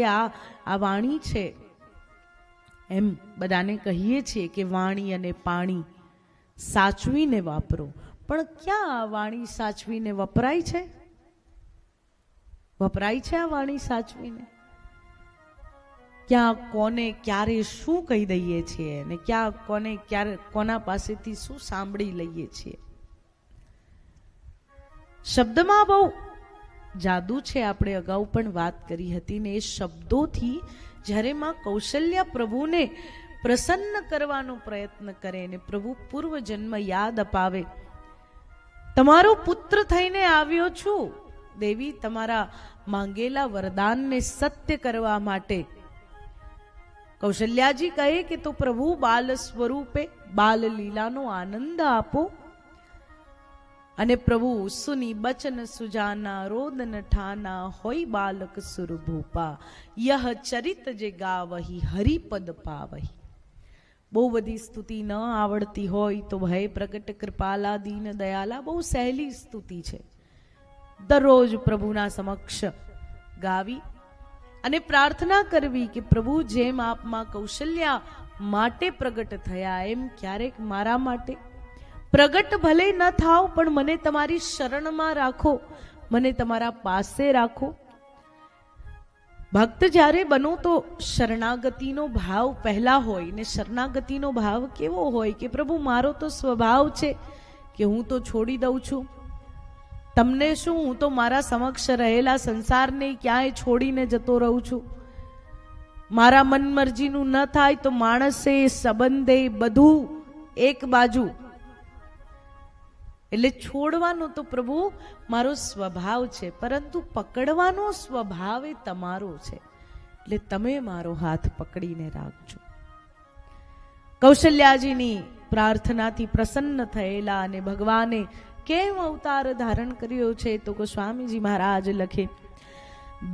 કે આ આ વાણી છે. એમ બધાને કહીએ છીએ કે વાણી અને પાણી સાચવીને વાપરો. પણ ક્યાં આ વાણી સાચવીને વપરાય છે? વપરાય છે આ વાણી સાચવીને? ક્યાં કોને ક્યારે શું કહી દઈએ છીએ અને ક્યાં કોને ક્યારે, કોના પાસેથી શું સાંભળી લઈએ છીએ? શબ્દમાં બહુ જાદુ છે, આપણે અગાઉ પણ વાત કરી હતી ને એ શબ્દોથી જ્યારે માં કૌશલ્યા પ્રભુને પ્રસન્ન કરવાનો પ્રયત્ન કરે ને પ્રભુ પૂર્વ જન્મ યાદ અપાવે. તમારો પુત્ર થઈને આવ્યો છું. દેવી, તમારા માંગેલા વરદાનને સત્ય કરવા માટે. કૌશલ્યાજી કહે કે તો પ્રભુ બાલ સ્વરૂપે બાલ લીલાનો આનંદ આપો. અને પ્રભુ સુની બચન સુજાના રોદન ઠાના હોય બાલક સુરભૂપા. યહ ચરિત જે ગાવહી, હરિપદ પાવહી. બહુ બધી સ્તુતિ ન આવડતી હોય તો ભય પ્રગટ કૃપાલા, દીન દયાલા, બહુ સહેલી સ્તુતિ છે. દરરોજ પ્રભુના સમક્ષ ગાવી અને પ્રાર્થના કરવી કે પ્રભુ જેમ આપમાં કૌશલ્યા માટે પ્રગટ થયા, એમ ક્યારેક મારા માટે પ્રગટ ભલે ન થાવ, પણ મને તમારી શરણમાં રાખો. મને તમારા પાસે રાખો. ભક્ત જ્યારે બનો તો શરણાગતિનો ભાવ પહેલા હોય ને શરણાગતિનો ભાવ કેવો હોય કે પ્રભુ મારો તો સ્વભાવ છે કે હું તો છોડી દઉં છું. તમને શું હું તો મારા સમક્ષ રહેલા સંસારને ક્યાંય છોડીને જતો રહું છું? મારા મનમરજીનું ન થાય તો માણસે સંબંધે બધું એક બાજુ એટલે છોડવાનો તો પ્રભુ મારો સ્વભાવ છે, પરંતુ પકડવાનો સ્વભાવ એ તમારો છે. એટલે તમે મારો હાથ પકડીને રાખજો. કૌશલ્યાજીની પ્રાર્થનાથી પ્રસન્ન થયેલા અને ભગવાને કેમ અવતાર ધારણ કર્યો છે તો ગોસ્વામીજી મહારાજ લખે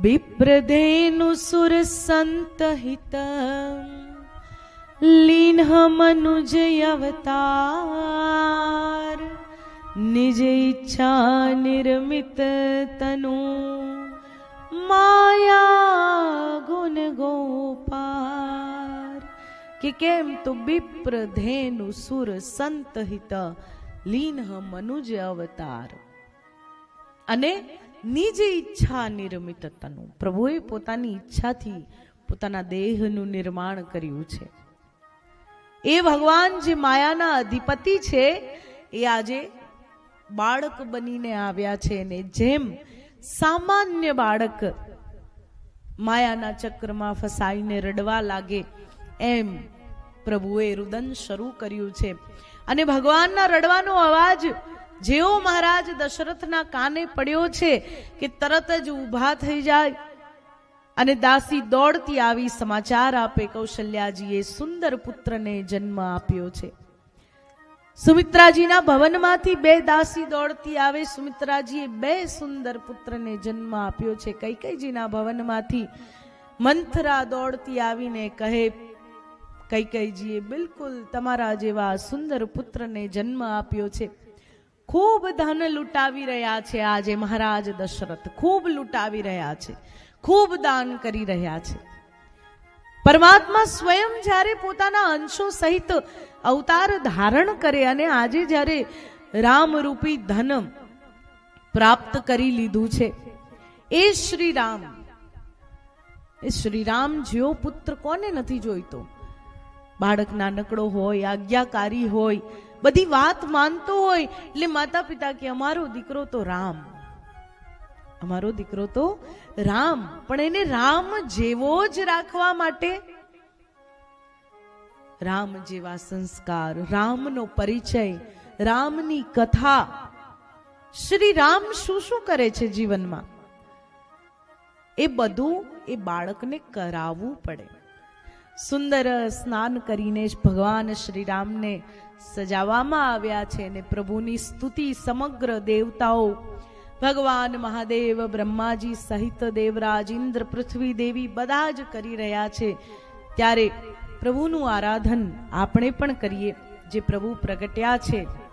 બિપ્રધેનુ સુર સંત હિત લીન મનુજ અવતાર નિજ ઈચ્છા નિર્મિત तनु। માયા गुण ગોપાર કે કેમ તો બિપ્ર ધેનુ સુર સંતહિત લીન મનુજ અવતાર અને નિજ ઈચ્છા નિર્મિત તનુ પ્રભુએ પોતાની ઈચ્છાથી પોતાના દેહનું નિર્માણ કર્યું છે એ ભગવાન જે માયાના અધિપતિ છે એ આજે બાળક બનીને આવ્યા છે ને જેમ સામાન્ય બાળક માયાના ચક્રમાં ફસાઈને રડવા લાગે, એમ પ્રભુએ રુદન શરૂ કર્યું છે. અને ભગવાનના રડવાનો અવાજ જેવો મહારાજ દશરથના કાને પડ્યો છે કે તરત જ ઊભા થઈ જાય અને દાસી દોડતી આવી સમાચાર આપે કૌશલ્યાજીએ સુંદર પુત્રને જન્મ આપ્યો છે. સુમિત્રાજીના ભવનમાંથી બે દાસી દોડતી આવે. સુમિત્રાજીએ બે સુંદર પુત્રને જન્મ આપ્યો છે. કૈકૈજીના ભવનમાંથી મંથરા દોડતી આવીને કહે, કૈકૈજીએ બિલકુલ તમારા જેવા સુંદર પુત્રને જન્મ આપ્યો છે. ખૂબ ધન લૂંટાવી રહ્યા છે આજે મહારાજ દશરથ. ખૂબ લૂંટાવી રહ્યા છે. ખૂબ દાન કરી રહ્યા છે. પરમાત્મા સ્વયં જ્યારે પોતાના અંશો સહિત અવતાર ધારણ કરે અને આજે જ્યારે રામરૂપી ધન પ્રાપ્ત કરી લીધું છે, એ શ્રી રામ એ શ્રી રામ જેવો પુત્ર કોને નથી જોઈતો? બાળક નાનકડો હોય, આજ્ઞાકારી હોય, બધી વાત માનતો હોય, એટલે માતા પિતા કે અમારો દીકરો તો રામ. અમારો દીકરો તો રામ, પણ એને રામ જેવો જ રાખવા માટે. રામ જેવા સંસ્કાર, રામનો પરિચય, રામની કથા. શ્રી રામ શું શું કરે છે જીવનમાં? એ બધું એ બાળકને કરાવવું પડે. સુંદર સ્નાન કરીને જ ભગવાન શ્રી રામને સજાવવામાં આવ્યા છે અને પ્રભુની સ્તુતિ સમગ્ર દેવતાઓ ભગવાન મહાદેવ, બ્રહ્માજી સહિત દેવરાજ, ઇન્દ્ર, પૃથ્વી દેવી બધા જ કરી રહ્યા છે. ત્યારે પ્રભુનું આરાધન આપણે પણ કરીએ, જે પ્રભુ પ્રગટ્યા છે.